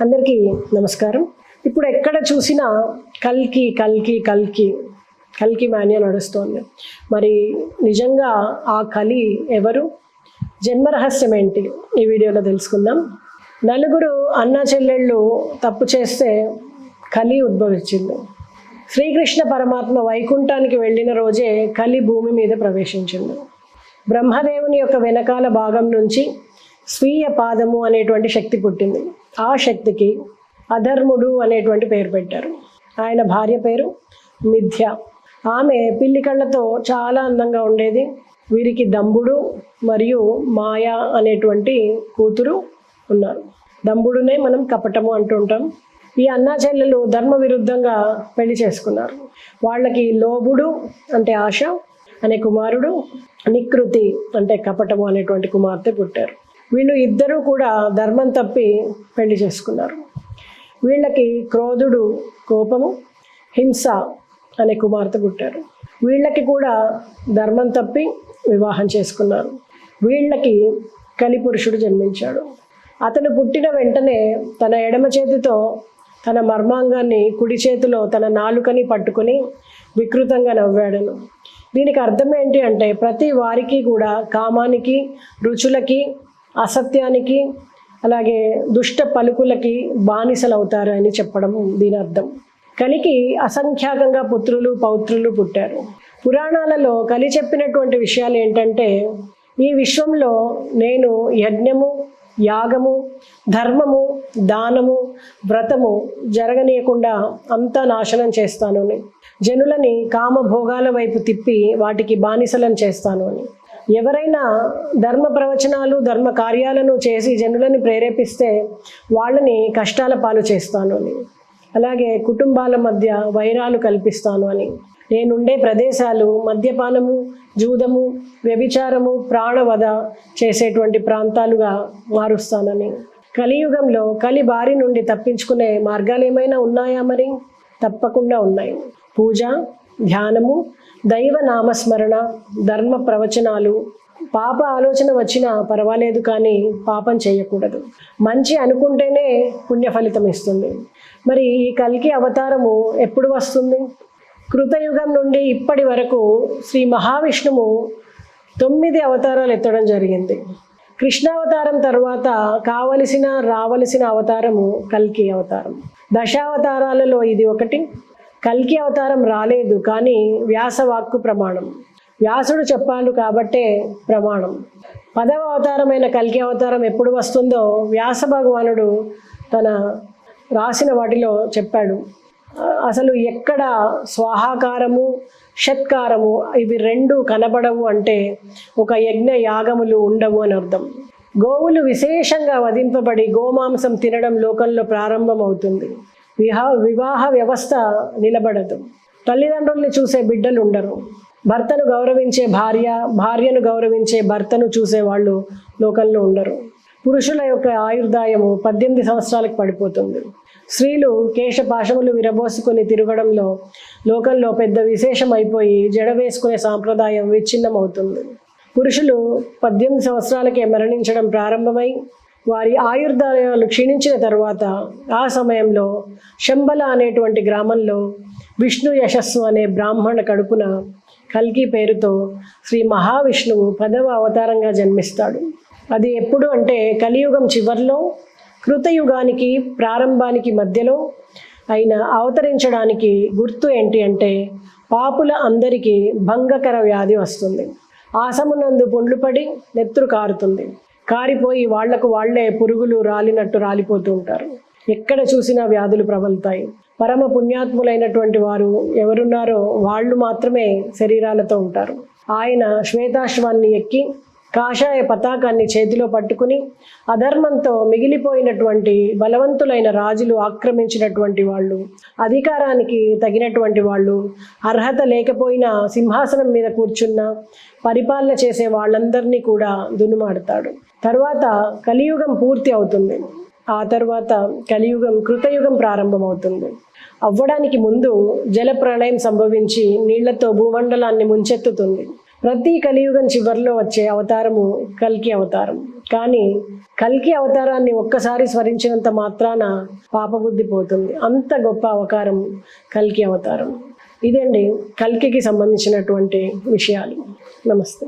అందరికీ నమస్కారం. ఇప్పుడు ఎక్కడ చూసినా కల్కి కల్కి కల్కి కల్కి మాన్యా నడుస్తోంది. మరి నిజంగా ఆ కలి ఎవరు? జన్మరహస్యం ఏంటి? ఈ వీడియోలో తెలుసుకుందాం. నలుగురు అన్న చెల్లెళ్ళు తప్పు చేస్తే కలి ఉద్భవించింది. శ్రీకృష్ణ పరమాత్మ వైకుంఠానికి వెళ్ళిన రోజే కలి భూమి మీద ప్రవేశించింది. బ్రహ్మదేవుని యొక్క వెనకాల భాగం నుంచి స్వీయ పాదము అనేటువంటి శక్తి పుట్టింది. ఆ శక్తికి అధర్ముడు అనేటువంటి పేరు పెట్టారు. ఆయన భార్య పేరు మిథ్య. ఆమె పిల్లి కళ్ళతో చాలా అందంగా ఉండేది. వీరికి దంబుడు మరియు మాయ అనేటువంటి కూతురు ఉన్నారు. దంబుడునే మనం కపటము అంటుంటాం ఈ అన్నా చెల్లెలు ధర్మ విరుద్ధంగా పెళ్ళి చేసుకున్నారు. వాళ్ళకి లోబుడు అంటే ఆశ అనే కుమారుడు నికృతి అంటే కపటము అనేటువంటి కుమార్తె పుట్టారు. వీళ్ళు ఇద్దరూ కూడా ధర్మం తప్పి పెళ్ళి చేసుకున్నారు. వీళ్ళకి క్రోధుడు కోపము హింస అనే కుమార్తె పుట్టారు. వీళ్ళకి కూడా ధర్మం తప్పి వివాహం చేసుకున్నారు. వీళ్ళకి కలిపురుషుడు జన్మించాడు. అతను పుట్టిన వెంటనే తన ఎడమ చేతితో తన మర్మాంగాన్ని కుడి చేతిలో తన నాలుకని పట్టుకొని వికృతంగా నవ్వాడను. దీనికి అర్థం ఏంటి అంటే ప్రతి వారికి కూడా కామానికి రుచులకి అసత్యానికి అలాగే దుష్ట పలుకులకి బానిసలు అవుతారు అని చెప్పడం దీని అర్థం. కలికి అసంఖ్యాకంగా పుత్రులు పౌత్రులు పుట్టారు. పురాణాలలో కలి చెప్పినటువంటి విషయాలు ఏంటంటే ఈ విశ్వంలో నేను యజ్ఞము యాగము ధర్మము దానము వ్రతము జరగనీయకుండా అంతా నాశనం చేస్తాను అని. జనులని కామభోగాల వైపు తిప్పి వాటికి బానిసలను చేస్తాను అని. ఎవరైనా ధర్మ ప్రవచనాలు ధర్మ కార్యాలను చేసి జనులను ప్రేరేపిస్తే వాళ్ళని కష్టాల పాలు చేస్తాను అని. అలాగే కుటుంబాల మధ్య వైరాలు కల్పిస్తాను అని. నేనుండే ప్రదేశాలు మద్యపానము జూదము వ్యభిచారము ప్రాణవధ చేసేటువంటి ప్రాంతాలుగా మారుస్తానని. కలియుగంలో కలి బారి నుండి తప్పించుకునే మార్గాలు ఏమైనా ఉన్నాయా మరి? తప్పకుండా ఉన్నాయి. పూజ ధ్యానము దైవ నామస్మరణ ధర్మ ప్రవచనాలు. పాప ఆలోచన వచ్చినా పర్వాలేదు కానీ పాపం చేయకూడదు. మంచి అనుకుంటేనే పుణ్య ఫలితం ఇస్తుంది. మరి ఈ కల్కి అవతారము ఎప్పుడు వస్తుంది? కృతయుగం నుండి ఇప్పటి వరకు శ్రీ మహావిష్ణువు తొమ్మిది అవతారాలు ఎత్తడం జరిగింది. కృష్ణావతారం తర్వాత కావలసిన రావలసిన అవతారము కల్కి అవతారం. దశావతారాలలో ఇది ఒకటి కల్కి అవతారం రాలేదు కానీ వ్యాసవాక్కు ప్రమాణం. వ్యాసుడు చెప్పాలి కాబట్టే ప్రమాణం. పదవ అవతారమైన కల్కి అవతారం ఎప్పుడు వస్తుందో వ్యాస భగవానుడు తన రాసిన వాటిలో చెప్పాడు. అసలు ఎక్కడ స్వాహాకారము షత్కారము ఇవి రెండు కనబడవు అంటే ఒక యజ్ఞ యాగములు ఉండవు అని అర్థం. గోవులు విశేషంగా వధింపబడి గోమాంసం తినడం లోకంలో ప్రారంభమవుతుంది. విహా వివాహ వ్యవస్థ నిలబడదు. తల్లిదండ్రుల్ని చూసే బిడ్డలు ఉండరు. భర్తను గౌరవించే భార్య భార్యను గౌరవించే భర్తను చూసే వాళ్ళు లోకంలో ఉండరు. పురుషుల యొక్క ఆయుర్దాయము పద్దెనిమిది సంవత్సరాలకు పడిపోతుంది. స్త్రీలు కేశపాశములు విరబోసుకొని తిరగడంలో లోకంలో పెద్ద విశేషం అయిపోయి జడ వేసుకునే సాంప్రదాయం విచ్ఛిన్నమవుతుంది. పురుషులు పద్దెనిమిది సంవత్సరాలకే మరణించడం ప్రారంభమై వారి ఆయుర్దాయాలు క్షీణించిన తర్వాత ఆ సమయంలో శంబల అనేటువంటి గ్రామంలో విష్ణు యశస్సు అనే బ్రాహ్మణ కడుపున కల్కి పేరుతో శ్రీ మహావిష్ణువు పదవ అవతారంగా జన్మిస్తాడు. అది ఎప్పుడు అంటే కలియుగం చివర్లో కృతయుగానికి ప్రారంభానికి మధ్యలో అయిన అవతరించడానికి గుర్తు ఏంటి అంటే పాపుల అందరికీ భంగకర వ్యాధి వస్తుంది. ఆసమునందు పొండ్లు పడి నెత్తురు కారుతుంది. కారిపోయి వాళ్ళకు వాళ్ళే పురుగులు రాలినట్టు రాలిపోతూ ఉంటారు. ఎక్కడ చూసినా వ్యాధులు ప్రబలుతాయి. పరమ పుణ్యాత్ములైనటువంటి వారు ఎవరున్నారో వాళ్ళు మాత్రమే శరీరాలతో ఉంటారు. ఆయన శ్వేతాశ్వాన్ని ఎక్కి కాషాయ పతాకాన్ని చేతిలో పట్టుకుని అధర్మంతో మిగిలిపోయినటువంటి బలవంతులైన రాజులు ఆక్రమించినటువంటి వాళ్ళు అధికారానికి తగినటువంటి వాళ్ళు అర్హత లేకపోయినా సింహాసనం మీద కూర్చున్న పరిపాలన చేసే వాళ్ళందరినీ కూడా దున్నుమాడతాడు తర్వాత కలియుగం పూర్తి అవుతుంది. ఆ తర్వాత కలియుగం కృతయుగం ప్రారంభమవుతుంది. అవ్వడానికి ముందు జల ప్రళయం సంభవించి నీళ్ళతో భూమండలాన్ని ముంచెత్తుతుంది. ప్రతి కలియుగం చివరిలో వచ్చే అవతారము కల్కి అవతారం. కానీ కల్కి అవతారాన్ని ఒక్కసారి స్మరించినంత మాత్రాన పాపబుద్ధి పోతుంది. అంత గొప్ప అవతారం కల్కి అవతారం. ఇదండి కల్కికి సంబంధించినటువంటి విషయాలు. నమస్తే.